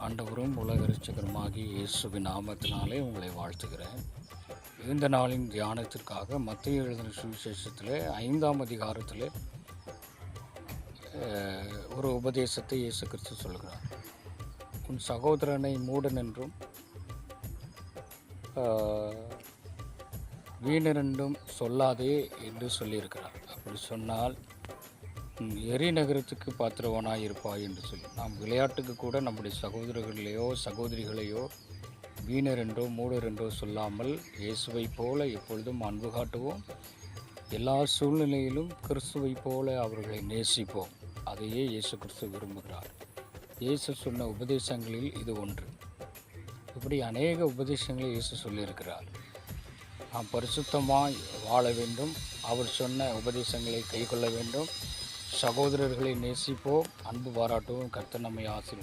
ஆண்டவரும் உலக ரட்சகருமாகிய இயேசுவின் நாமத்தினாலே உங்களை வாழ்த்துகிறேன். இந்த நாளின் தியானத்திற்காக மத்திய எழுதின சுவிசேஷத்தில் ஐந்தாம் அதிகாரத்தில் ஒரு உபதேசத்தை இயேசு கிறிஸ்து சொல்கிறார். உன் சகோதரனை மூடன் என்றும் ஆஹ், சொல்லாதே என்று சொல்லியிருக்கிறார். அப்படி சொன்னால் எரிநகரத்துக்கு எரி பாத்திரவனாய் இருப்பாய் என்று சொல்லி. நாம் விளையாட்டுக்கு கூட நம்முடைய சகோதரர்களையோ சகோதரிகளையோ வீணர் என்றோ மூடர் என்றோ சொல்லாமல் இயேசுவை போல எப்பொழுதும் அன்பு காட்டுவோம். எல்லா சூழ்நிலையிலும் கிறிஸ்துவை போல அவர்களை நேசிப்போம். அதையே இயேசு கிறிஸ்து விரும்புகிறார். இயேசு சொன்ன உபதேசங்களில் இது ஒன்று. இப்படி அநேக உபதேசங்களை இயேசு சொல்லியிருக்கிறார். நாம் பரிசுத்தமாய் வாழ வேண்டும். அவர் சொன்ன உபதேசங்களை கைக்கொள்ள வேண்டும். சகோதரர்களை நேசிப்போம். அன்பு பாராட்டுவோம். கர்த்தர் நம்மை ஆசிரியர்